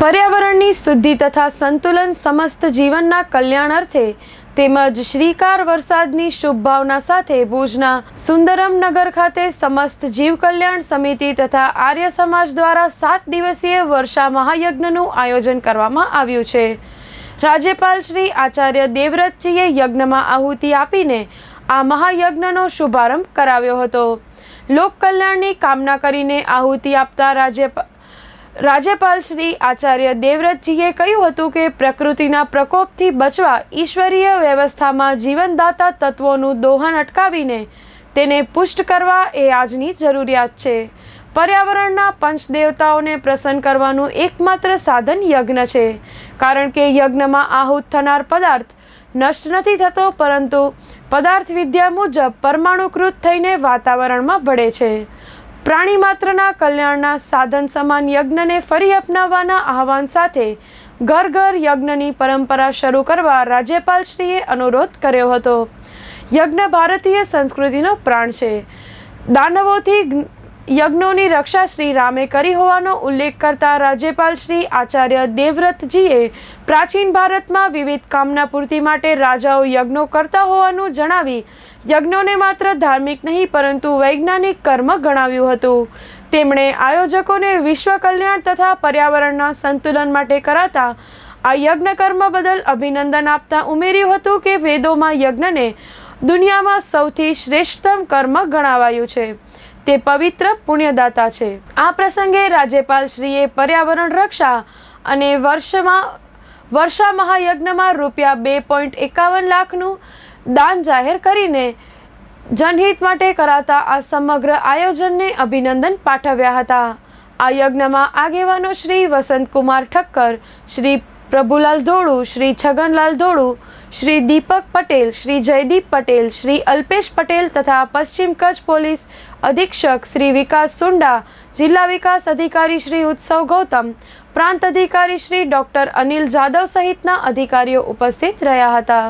પર્યાવરણની શુદ્ધિ તથા સંતુલન સમસ્ત જીવનના કલ્યાણ અર્થે તેમજ શ્રીકાર વરસાદની શુભ ભાવના સાથે ભુજના સુંદરમ નગર ખાતે સમસ્ત જીવ કલ્યાણ સમિતિ તથા આર્ય સમાજ દ્વારા સાત દિવસીય વર્ષા મહાયજ્ઞનું આયોજન કરવામાં આવ્યું છે. રાજ્યપાલ શ્રી આચાર્ય દેવવ્રતજીએ યજ્ઞમાં આહુતિ આપીને આ મહાયજ્ઞનો શુભારંભ કરાવ્યો હતો. લોક કલ્યાણની કામના કરીને આહુતિ આપતા રાજ્યપાલ રાજ્યપાલ શ્રી આચાર્ય દેવવ્રતજીએ કહ્યું હતું કે પ્રકૃતિના પ્રકોપથી બચવા ઈશ્વરીય વ્યવસ્થામાં જીવનદાતા તત્વોનું દોહન અટકાવીને તેને પુષ્ટ કરવા એ આજની જરૂરિયાત છે. પર્યાવરણના પંચદેવતાઓને પ્રસન્ન કરવાનું એકમાત્ર સાધન યજ્ઞ છે. કારણ કે યજ્ઞમાં આહુત થનાર પદાર્થ નષ્ટ નથી થતો, પરંતુ પદાર્થ વિદ્યા મુજબ પરમાણુકૃત થઈને વાતાવરણમાં ભળે છે. પ્રાણી માત્રના કલ્યાણના સાધન સમાન યજ્ઞને ફરી અપનાવવાના આહવાન સાથે ઘર ઘર યજ્ઞની પરંપરા શરૂ કરવા રાજ્યપાલશ્રીએ અનુરોધ કર્યો હતો. યજ્ઞ ભારતીય સંસ્કૃતિનો પ્રાણ છે. દાનવોથી યજ્ઞોની રક્ષા શ્રી રામે કરી હોવાનો ઉલ્લેખ કરતા રાજ્યપાલ શ્રી આચાર્ય દેવવ્રતજીએ પ્રાચીન ભારતમાં વિવિધ કામના પૂર્તિ માટે રાજાઓ યજ્ઞો કરતા હોવાનું જણાવી, યજ્ઞોને માત્ર ધાર્મિક નહીં, પરંતુ વૈજ્ઞાનિક કર્મ ગણાવ્યું હતું. તેમણે આયોજકોને વિશ્વ કલ્યાણ તથા પર્યાવરણના સંતુલન માટે કરાતા, આ યજ્ઞ કર્મ બદલ અભિનંદન આપતા ઉમેર્યું હતું કે વેદોમાં યજ્ઞને દુનિયામાં સૌથી શ્રેષ્ઠતમ કર્મ ગણાવાયું છે. તે પવિત્ર પુણ્યદાતા છે. આ પ્રસંગે રાજ્યપાલશ્રીએ પર્યાવરણ રક્ષા અને વર્ષમાં, વર્ષા મહાયજ્ઞમાં રૂપિયા બે પોઈન્ટ એકાવન લાખનું દાન જાહેર કરીને જનહિત માટે કરાતા આ સમગ્ર આયોજનને અભિનંદન પાઠવ્યા હતા. આ યજ્ઞમાં આગેવાનો શ્રી વસંતકુમાર ઠક્કર, શ્રી પ્રભુલાલ ધોળુ, શ્રી છગનલાલ ધોળુ શ્રી દીપક પટેલ, શ્રી જયદીપ પટેલ, શ્રી અલ્પેશ પટેલ તથા પશ્ચિમ કચ્છ પોલીસ અધિક્ષક શ્રી વિકાસ સુંડા, જિલ્લા વિકાસ અધિકારી શ્રી ઉત્સવ ગૌતમ, પ્રાંત અધિકારી શ્રી ડોક્ટર અનિલ જાદવ સહિતના અધિકારીઓ ઉપસ્થિત રહ્યા હતા.